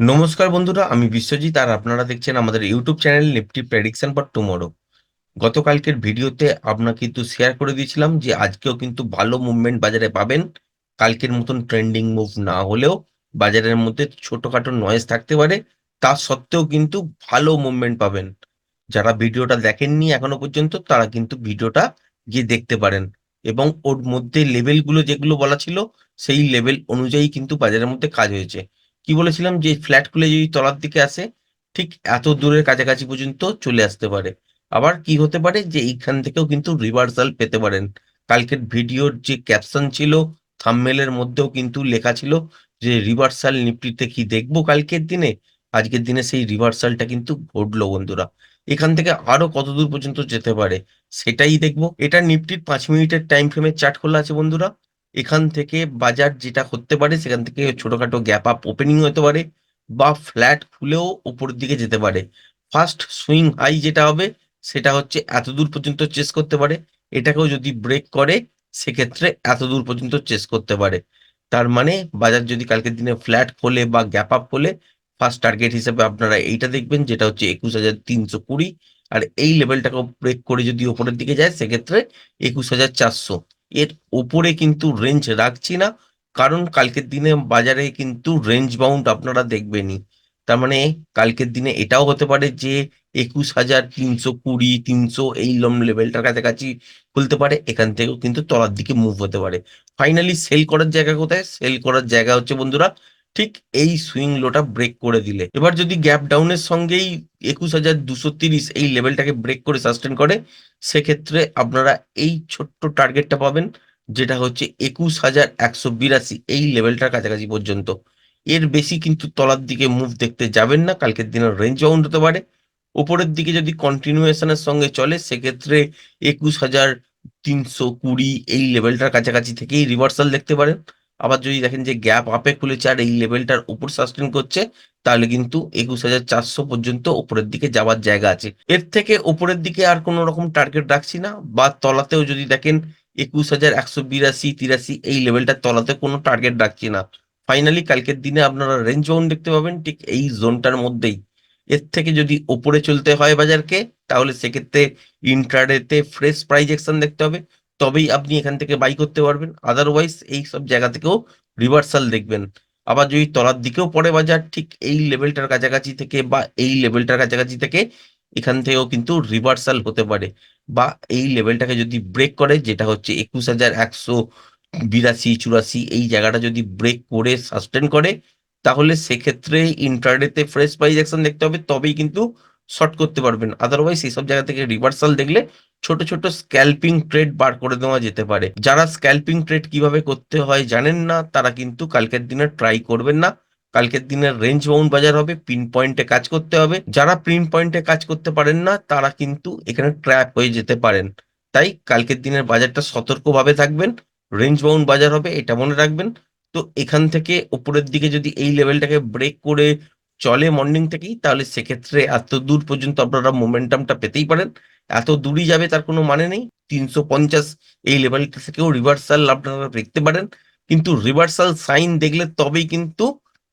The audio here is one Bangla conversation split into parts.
নমস্কার বন্ধুরা, আমি বিশ্বজিৎ আর আপনারা দেখছেন আমাদের YouTube channel Nifty prediction for tomorrow গতকালকের ভিডিওতে আপনাকে কিন্তু শেয়ার করে দিয়েছিলাম যে আজকেও কিন্তু ভালো মুভমেন্ট বাজারে পাবেন। কালকের মতন ট্রেন্ডিং মুভ না হলেও বাজারের মধ্যে ছোটখাটো নয়েজ থাকতে পারে। তা সত্ত্বেও কিন্তু ভালো মুভমেন্ট পাবেন। যারা ভিডিওটা দেখেননি এখনও পর্যন্ত, তারা কিন্তু ভিডিওটা গিয়ে দেখতে পারেন। এবং ওর মধ্যে লেভেলগুলো যেগুলো বলা ছিল, সেই লেভেল অনুযায়ী কিন্তু বাজারের মধ্যে কাজ হয়েছে। কি বলেছিলাম? যে ফ্ল্যাট খুলে যদি তলার দিকে আসে, ঠিক এত দূরের কাছাকাছি পর্যন্ত চলে আসতে পারে। আবার কি হতে পারে? যে এইখান থেকেও কিন্তু রিভার্সাল পেতে পারেন। কালকের ভিডিওর যে ক্যাপশন ছিল থাম্বনেলের মধ্যেও কিন্তু লেখা ছিল যে রিভার্সাল নিফটিতে কি দেখব কালকের দিনে? আজকের দিনে সেই রিভার্সালটা কিন্তু ঘটলো বন্ধুরা। এখান থেকে আরও কত দূর পর্যন্ত যেতে পারে? সেটাই দেখব। এটা নিফটির পাঁচ মিনিটের টাইম ফ্রেমের চার্ট খোলা আছে বন্ধুরা। এখান থেকে বাজার যেটা করতে পারে, সেখান থেকে ছোটখাটো গ্যাপ আপ ওপেনিং হতে পারে বা ফ্ল্যাট খুলেও উপরের দিকে যেতে পারে। ফার্স্ট সুইং হাই যেটা হবে, সেটা হচ্ছে এত দূর পর্যন্ত চেস করতে পারে। এটাকেও যদি ব্রেক করে, সেক্ষেত্রে এত দূর পর্যন্ত চেস করতে পারে। তার মানে বাজার যদি কালকের দিনে ফ্ল্যাট খোলে বা গ্যাপ আপ খোলে ফার্স্ট টার্গেট হিসেবে আপনারা এইটা দেখবেন, যেটা হচ্ছে একুশ হাজার তিনশো কুড়ি। আর এই লেভেলটাকে ব্রেক করে যদি ওপরের দিকে যায়, সেক্ষেত্রে একুশ হাজার চারশো। এর ওপরে কিন্তু রেঞ্জ রাখছি না। কারণ কালকের দিনে বাজারে কিন্তু রেঞ্জ বাউন্ড আপনারা দেখবেনই। তার মানে কালকের দিনে এটাও হতে পারে যে একুশ হাজার তিনশো কুড়ি, তিনশো এই লম লেভেলটার কাছাকাছি খুলতে পারে, এখান থেকেও কিন্তু তলার দিকে মুভ হতে পারে। ফাইনালি সেল করার জায়গা কোথায়? সেল করার জায়গা হচ্ছে বন্ধুরা ঠিক এই সুইং লোটা ব্রেক করে দিলে। এবার যদি গ্যাপ ডাউনের সঙ্গেই একুশ হাজার দুশো তিরিশ এই লেভেলটাকে ব্রেক করে সাস্টেন করে, সেক্ষেত্রে আপনারা এই ছোট্ট টার্গেটটা পাবেন, যেটা হচ্ছে একুশ হাজার একশো বিরাশি এই লেভেলটার কাছাকাছি পর্যন্ত। এর বেশি কিন্তু তলার দিকে মুভ দেখতে যাবেন না, কালকের দিনের রেঞ্জ বাউন্ড হতে পারে। উপরের দিকে যদি কন্টিনিউয়েশনের সঙ্গে চলে, সেক্ষেত্রে একুশ হাজার তিনশো কুড়ি এই লেভেলটার কাছাকাছি থেকেই রিভার্সাল দেখতে পারেন। আবার যদি দেখেন যে গ্যাপ আপে খুলেছে আর এই লেভেলটার উপর সাস্টেন করছে, তাহলে কিন্তু একুশ হাজার চারশো পর্যন্ত উপরের দিকে যাওয়ার জায়গা আছে। এর থেকে উপরের দিকে আর কোনো রকম টার্গেট রাখছি না, বা তলাতেও যদি দেখেন একুশ হাজার একশো বিরাশি, তিরাশি, এই লেভেলটার তলাতে কোনো টার্গেট রাখছি না। ফাইনালি কালকের দিনে আপনারা রেঞ্জ জোন দেখতে পাবেন, ঠিক এই জোনটার মধ্যেই। এর থেকে যদি ওপরে চলতে হয় বাজারকে, তাহলে সেক্ষেত্রে ইন্ট্রাডেতে ফ্রেশ প্রাইজেকশন দেখতে হবে। তবেই আপনি এখান থেকে বাই করতে পারবেন। আদারওয়াইজ এই সব জায়গা থেকেও রিভার্সাল দেখবেন। আবার যদি তলার দিকেও পড়ে বাজার, ঠিক এই লেভেলটার কাছাকাছি থেকে বা এই লেভেলটার কাছাকাছি থেকে এখান থেকেও কিন্তু রিভার্সাল হতে পারে। বা এই লেভেলটাকে যদি ব্রেক করে, যেটা হচ্ছে একুশ হাজার একশো বিরাশি, চুরাশি, এই জায়গাটা যদি ব্রেক করে সাস্টেন করে, তাহলে সেক্ষেত্রে ইন্টারডেতে ফ্রেশ প্রাইস অ্যাকশন দেখতে হবে, তবেই কিন্তু শর্ট করতে পারবেন। আদারওয়াইজ এইসব জায়গা থেকে রিভার্সাল দেখলে ছোট ছোট স্ক্যাল্পিং ট্রেড বার করে দেওয়া যেতে পারে। যারা স্ক্যাল্পিং ট্রেড কীভাবে করতে হয় জানেন না, তারা কিন্তু কালকের দিনে ট্রাই করবেন না। কালকের দিনের রেঞ্জ বাউন্ড বাজার হবে পিন পয়েন্টে কাজ করতে হবে। যারা পিন পয়েন্টে কাজ করতে পারেন না, তারা কিন্তু এখানে ট্র্যাপ হয়ে যেতে পারেন। তাই কালকের দিনের বাজারটা সতর্কভাবে থাকবেন। রেঞ্জ বাউন্ড বাজার হবে, এটা মনে রাখবেন। তো এখান থেকে উপরের দিকে যদি এই লেভেলটাকে ব্রেক করে চলে মর্নিং থেকেই, তাহলে সেক্ষেত্রে এত দূর পর্যন্ত আপনারা মোমেন্টামটা পেতেই পারেন। এত দূরই যাবে তার কোনো মানে নেই। তিনশো পঞ্চাশ এই লেভেলটা থেকেও রিভার্সাল আপনারা দেখতে পারেন। কিন্তু রিভার্সাল সাইন দেখলে তবেই কিন্তু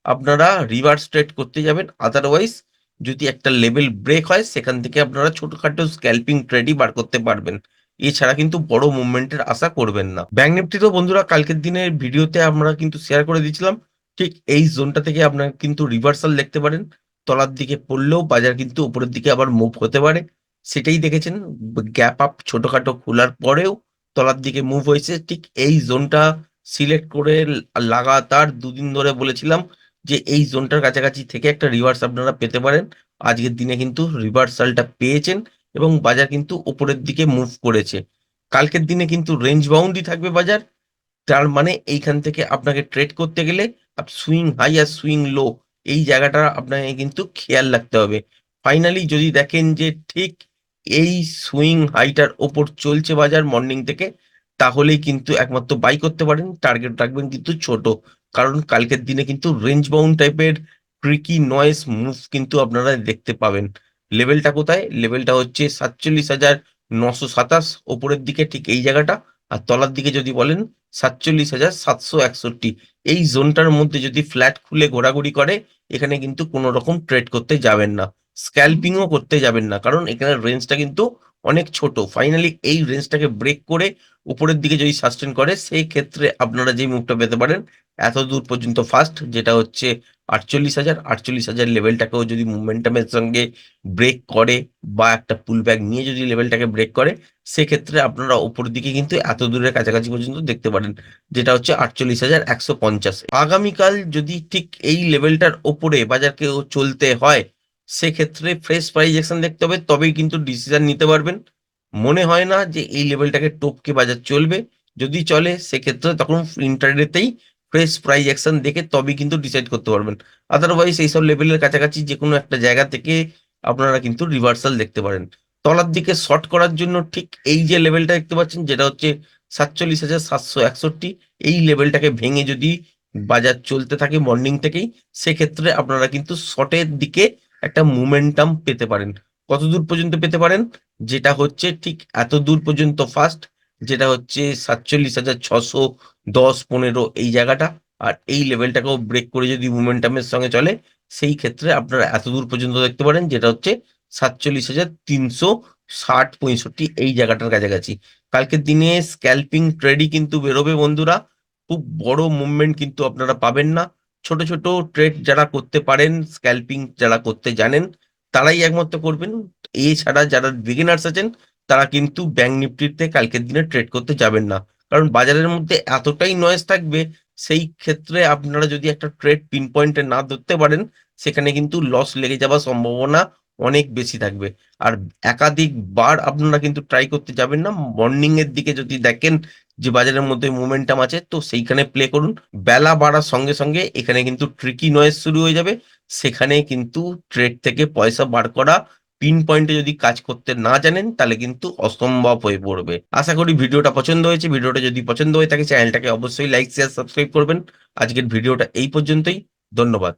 আপনারা রিভার্স ট্রেড করতে যাবেন। আদারওয়াইজ যদি একটা লেভেল ব্রেক হয়, সেখান থেকে আপনারা ছোটখাটো স্ক্যাল্পিং ট্রেডই বার করতে পারবেন। এছাড়া কিন্তু বড় মুভমেন্টের আশা করবেন না। ব্যাংক নিফটিতেও বন্ধুরা, কালকের দিনের ভিডিওতে আমরা কিন্তু শেয়ার করে দিয়েছিলাম। ঠিক এই জোনটা থেকে আপনারা কিন্তু রিভার্সাল দেখতে পারেন। তলার দিকে পড়লেও বাজার কিন্তু উপরের দিকে আবার মুভ হতে পারে। সেটাই দেখেছেন গ্যাপ আপ ছোটখাটো খোলার পরেও তলার দিকে মুভ হয়েছে। ঠিক এই জোনটা সিলেক্ট করে লাগাতার দুদিন ধরে বলেছিলাম যে এই জোনটার কাছাকাছি থেকে একটা রিভার্স আপনারা পেতে পারেন। আজকের দিনে কিন্তু রিভার্সালটা পেয়েছেন এবং বাজার কিন্তু উপরের দিকে মুভ করেছে। কালকের দিনে কিন্তু রেঞ্জ বাউন্ডই থাকবে বাজার। তার মানে এইখান থেকে আপনাকে ট্রেড করতে গেলে সুইং হাই আর সুইং লো এই জায়গাটা আপনাকে কিন্তু খেয়াল রাখতে হবে। ফাইনালি যদি দেখেন যে ঠিক এই সুইং হাইটার ওপর চলছে বাজার মর্নিং থেকে, তাহলেই কিন্তু একমাত্র বাই করতে পারেন টার্গেট রাখবেন কিন্তু ছোট। কারণ কালকের দিনে কিন্তু রেঞ্জ বাউন্ড টাইপের ট্রিকি নয়েস মুভ কিন্তু আপনারা দেখতে পাবেন। লেভেলটা কোথায়? লেভেলটা হচ্ছে সাতচল্লিশ হাজার নশো সাতাশ, ওপরের দিকে ঠিক এই জায়গাটা। আর তলার দিকে যদি বলেন সাতচল্লিশ হাজার সাতশো একষট্টি এই জোনটার মধ্যে যদি ফ্ল্যাট খুলে ঘোরাঘুরি করে, এখানে কিন্তু কোনো রকম ট্রেড করতে যাবেন না। স্ক্যালপিংও করতে যাবেন না। কারণ এখানের রেঞ্জটা কিন্তু অনেক ছোট। ফাইনালি এই রেঞ্জটাকে ব্রেক করে উপরের দিকে যদি সাস্টেন করে, সেই ক্ষেত্রে আপনারা যেই মুভটা পেতে পারেন এত দূর পর্যন্ত ফার্স্ট, যেটা হচ্ছে ৪৮,০০০ ৪৮,০০০ লেভেলটাকেও যদি মুভমেন্টামের সঙ্গে ব্রেক করে বা একটা পুল ব্যাক নিয়ে যদি লেভেলটাকে ব্রেক করে সেক্ষেত্রে আপনারা ওপর দিকে কিন্তু এত দূরের কাছাকাছি পর্যন্ত দেখতে পারেন। যেটা হচ্ছে ৪৮,১৫০ আগামীকাল যদি ঠিক এই লেভেলটার ওপরে বাজারকেও চলতে হয় সেক্ষেত্রে ফ্রেশ অ্যাকশন দেখতে হবে তবেই কিন্তু ডিসিশন নিতে পারবেন। মনে হয় না যে এই লেভেলটাকে টপকে বাজার চলবে। যদি চলে সেক্ষেত্রে তখন ইন্ট্রাডেতেই ফ্রেশ প্রাইস অ্যাকশন দেখে তবেই কিন্তু ডিসাইড করতে পারবেন। আদারওয়াইজ এইসব লেভেলের কাছাকাছি যে কোনো একটা জায়গা থেকে আপনারা কিন্তু রিভার্সাল দেখতে পারেন। তলার দিকে শর্ট করার জন্য ঠিক এই যে লেভেলটা দেখতে পাচ্ছেন যেটা হচ্ছে ৪৭,৭৬১ এই লেভেলটাকে ভেঙে যদি বাজার চলতে থাকে মর্নিং থেকেই সেক্ষেত্রে আপনারা কিন্তু শর্টের দিকে একটা মোমেন্টাম পেতে পারেন। কত দূর পর্যন্ত পেতে পারেন? যেটা হচ্ছে ঠিক এত দূর পর্যন্ত ফার্স্ট যেটা হচ্ছে ৪৭,৬১০-১৫ এই জায়গাটা। আর এই লেভেলটাকেও ব্রেক করে যদি মোমেন্টামের সঙ্গে চলে সেই ক্ষেত্রে আপনারা এত দূর পর্যন্ত দেখতে পারেন যেটা হচ্ছে ৪৭,৩৬০-৬৫ এই জায়গাটার কাছাকাছি। কালকের দিনে স্ক্যালপিং ট্রেডই কিন্তু বেরোবে বন্ধুরা। খুব বড় মুভমেন্ট কিন্তু আপনারা পাবেন না। ছোট, ছোট ট্রেড যারা করতে পারেন, স্ক্যালপিং যারা করতে জানেন তারাই একমাত্র করবেন। এছাড়া যারা বিগিনার্স আছেন তারা কিন্তু ব্যাংক নিফটিতে কালকের দিনে ট্রেড করতে যাবেন না। কারণ বাজারের মধ্যে এতটাই নয়েজ থাকবে সেই ক্ষেত্রে আপনারা যদি একটা ট্রেড পিন পয়েন্টে না ধরতে পারেন সেখানে কিন্তু লস লেগে যাওয়ার সম্ভাবনা অনেক বেশি থাকবে। আর একাধিকবার আপনারা কিন্তু ট্রাই করতে যাবেন না। মর্নিং এর দিকে যদি দেখেন যে বাজারের মধ্যে মোমেন্টাম আছে তো সেইখানে প্লে করুন। বেলা বাড়ার সঙ্গে, সঙ্গে এখানে কিন্তু ট্রিকি নয়েজ শুরু হয়ে যাবে। সেখানে কিন্তু ট্রেড থেকে পয়সা বার করা পিন পয়েন্টে যদি কাজ করতে না জানেন তাহলে কিন্তু অসম্ভব হয়ে পড়বে। আশা করি ভিডিওটা পছন্দ হয়েছে। ভিডিওটা যদি পছন্দ হয়ে থাকে চ্যানেলটাকে অবশ্যই লাইক, শেয়ার, সাবস্ক্রাইব করবেন। আজকের ভিডিওটা এই পর্যন্তই। ধন্যবাদ।